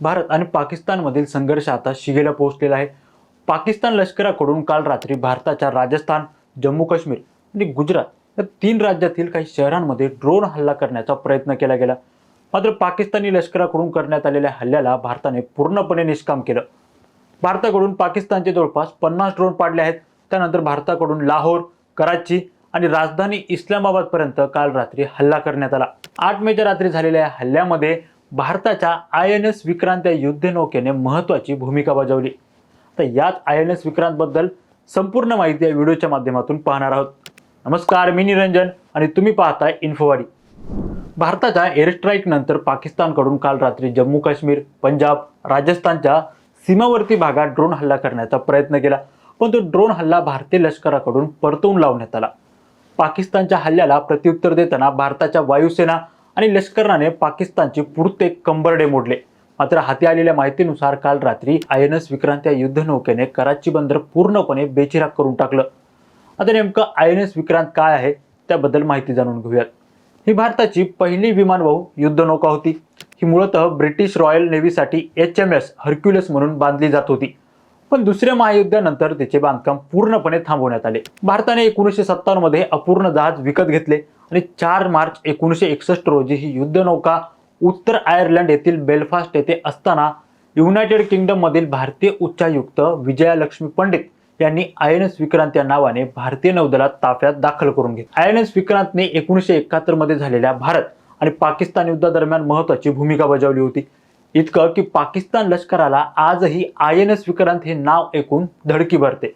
भारत आणि पाकिस्तानमधील संघर्ष आता शिगेला पोहोचलेला आहे. पाकिस्तान लष्कराकडून काल रात्री भारताच्या राजस्थान जम्मू काश्मीर आणि गुजरात या तीन राज्यातील काही शहरांमध्ये ड्रोन हल्ला करण्याचा प्रयत्न केला गेला. मात्र पाकिस्तानी लष्कराकडून करण्यात आलेल्या हल्ल्याला भारताने पूर्णपणे निष्काम केलं. भारताकडून पाकिस्तानचे जवळपास पन्नास ड्रोन पाडले आहेत. त्यानंतर भारताकडून लाहोर कराची आणि राजधानी इस्लामाबादपर्यंत काल रात्री हल्ला करण्यात आला. आठ मेच्या रात्री झालेल्या हल्ल्यामध्ये भारताच्या आय एन एस विक्रांत या युद्धनौकेने महत्त्वाची भूमिका बजावली. तर याच आय एन एस विक्रांतबद्दल संपूर्ण माहिती या व्हिडिओच्या माध्यमातून पाहणार आहोत. नमस्कार मी निरंजन आणि तुम्ही पाहताय इन्फोवाडी. भारताच्या एअर स्ट्राईक नंतर पाकिस्तानकडून काल रात्री जम्मू काश्मीर पंजाब राजस्थानच्या सीमावर्ती भागात ड्रोन हल्ला करण्याचा प्रयत्न केला. पण तो ड्रोन हल्ला भारतीय लष्कराकडून परतवून लावण्यात आला. पाकिस्तानच्या हल्ल्याला प्रत्युत्तर देताना भारताच्या वायुसेना आणि लष्कराने पाकिस्तानचे पुरते कंबरडे मोडले. मात्र हाती आलेल्या माहितीनुसार काल रात्री आय एन एस विक्रांत या युद्धनौकेने कराची बंदर पूर्णपणे बेचिराग करून टाकलं. आता नेमकं आय एन एस विक्रांत काय आहे त्याबद्दल माहिती जाणून घेऊयात. ही भारताची पहिली विमानवाहू युद्धनौका होती. ही मूळतः ब्रिटिश रॉयल नेव्हीसाठी एच एम एस हर्क्युलस म्हणून बांधली जात होती. पण दुसऱ्या महायुद्धानंतर तिचे बांधकाम पूर्णपणे थांबवण्यात आले. भारताने एकोणीसशे सत्तावन्नमध्ये अपूर्ण जहाज विकत घेतले. आणि चार मार्च एकोणीसशे एकसष्ट रोजी ही युद्धनौका उत्तर आयर्लंड येथील बेलफास्ट येथे असताना युनायटेड किंगडम मधील भारतीय उच्चायुक्त विजयालक्ष्मी पंडित यांनी आय एन एस विक्रांत या नावाने भारतीय नौदलात ताफ्यात दाखल करून घेतली. आय एन एस विक्रांतने एकोणीसशे एकाहत्तरमध्ये झालेल्या भारत आणि पाकिस्तान युद्धादरम्यान महत्वाची भूमिका बजावली होती. इतकं की पाकिस्तान लष्कराला आजही आय एन एस विक्रांत हे नाव ऐकून धडकी भरते.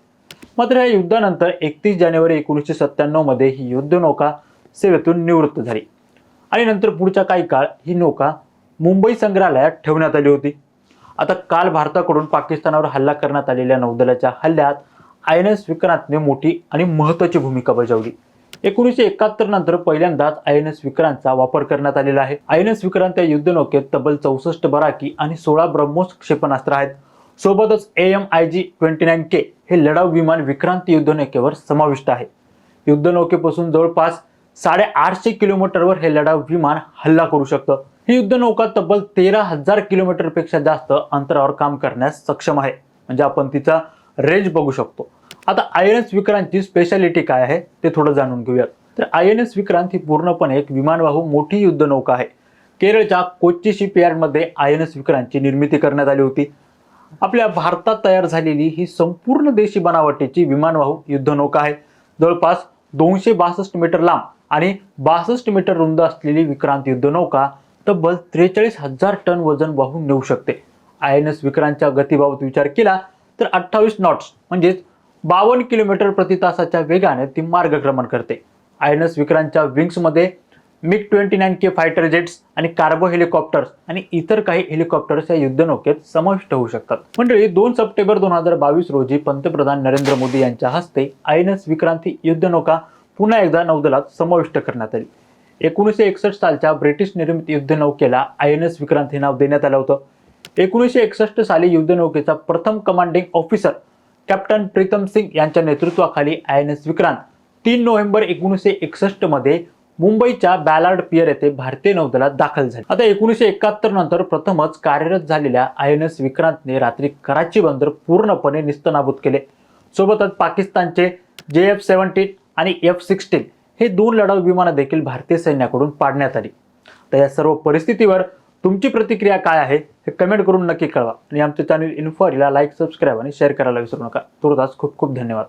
मात्र या युद्धानंतर एकतीस जानेवारी एकोणीसशे सत्त्याण्णवमध्ये ही युद्धनौका सेवेतून निवृत्त झाली. आणि नंतर पुढच्या काही काळ ही नौका मुंबई संग्रहालयात ठेवण्यात आली होती. आता काल भारताकडून पाकिस्तानावर हल्ला करण्यात आलेल्या नौदलाच्या हल्ल्यात आय एन एस विक्रांतने मोठी आणि महत्त्वाची भूमिका बजावली. एकोणीसशे एकाहत्तर नंतर पहिल्यांदाच आय एन एस विक्रांतचा वापर करण्यात आलेला आहे. आय एन एस विक्रांत या युद्धनौकेत तब्बल चौसष्ट बराकी आणि सोळा ब्रह्मोस क्षेपणास्त्र आहेत. सोबतच A M I G twenty nine K हे लढाऊ विमान विक्रांत युद्धनौकेवर समाविष्ट आहे. युद्धनौकेपासून जवळपास साडे आठशे किलोमीटरवर हे लढाऊ विमान हल्ला करू शकतं. ही युद्धनौका तब्बल तेरा हजार किलोमीटरपेक्षा जास्त अंतरावर काम करण्यास सक्षम आहे. म्हणजे आपण तिचा रेंज बघू शकतो. आता आय एन एस विक्रांतची स्पेशालिटी काय आहे ते थोडं जाणून घेऊयात. तर आय एन एस विक्रांत ही पूर्णपणे एक विमानवाहू मोठी युद्धनौका आहे. केरळच्या कोच्ची शिपयार्डमध्ये आय एन एस विक्रांतची निर्मिती करण्यात आली होती. आपल्या भारतात तयार झालेली ही संपूर्ण देशी बनावटीची विमानवाहू युद्धनौका आहे. जवळपास दोनशे बासष्ट मीटर लांब. आणि बासष्ट मीटर रुंद असलेली विक्रांत युद्धनौका तब्बल त्रेचाळीस हजार टन वजन वाहून नेऊ शकते. आय एन एस विक्रांतच्या गतीबाबत विचार केला तर अठ्ठावीस नॉट्स म्हणजेच बावन्न किलोमीटर प्रति तासाच्या वेगाने ती मार्गक्रमण करते. आय एन एस विक्रांतच्या विंग्समध्ये MiG twenty nine K fighter jets आणि कार्बो हेलिकॉप्टर्स आणि इतर काही हेलिकॉप्टर्स या युद्धनौकेत समाविष्ट होऊ शकतात. मंडळी दोन सप्टेंबर दोन हजार बावीस रोजी पंतप्रधान नरेंद्र मोदी यांच्या हस्ते आय एन एस विक्रांती युद्धनौका पुन्हा एकदा नौदलात समाविष्ट करण्यात आली. एकोणीसशे एकसष्ट सालच्या ब्रिटिश निर्मित युद्धनौकेला आय एन एस विक्रांत हे नाव देण्यात आलं होतं. एकोणीसशे एकसष्ट साली युद्धनौकेचा प्रथम commanding officer captain Pritam Singh यांच्या नेतृत्वाखाली आय एन एस विक्रांत तीन नोव्हेंबर एकोणीसशे एकसष्टमध्ये मुंबईच्या बॅलार्ड पियर येथे भारतीय नौदलात दाखल झाले. आता एकोणीसशे एकाहत्तर नंतर प्रथमच कार्यरत झालेल्या आय एन एस विक्रांतने रात्री कराची बंदर पूर्णपणे निस्तनाबूत केले. सोबतच पाकिस्तानचे जे एफ सेव्हन्टीन आणि एफ सिक्स्टीन हे दोन लढाऊ विमानं देखील भारतीय सैन्याकडून पाडण्यात आली. तर या सर्व परिस्थितीवर तुमची प्रतिक्रिया काय आहे हे कमेंट करून नक्की कळवा. आणि आमच्या चॅनल इन्फॉरीला लाईक सबस्क्राईब आणि शेअर करायला विसरू नका. तुर्तास खूप खूप धन्यवाद.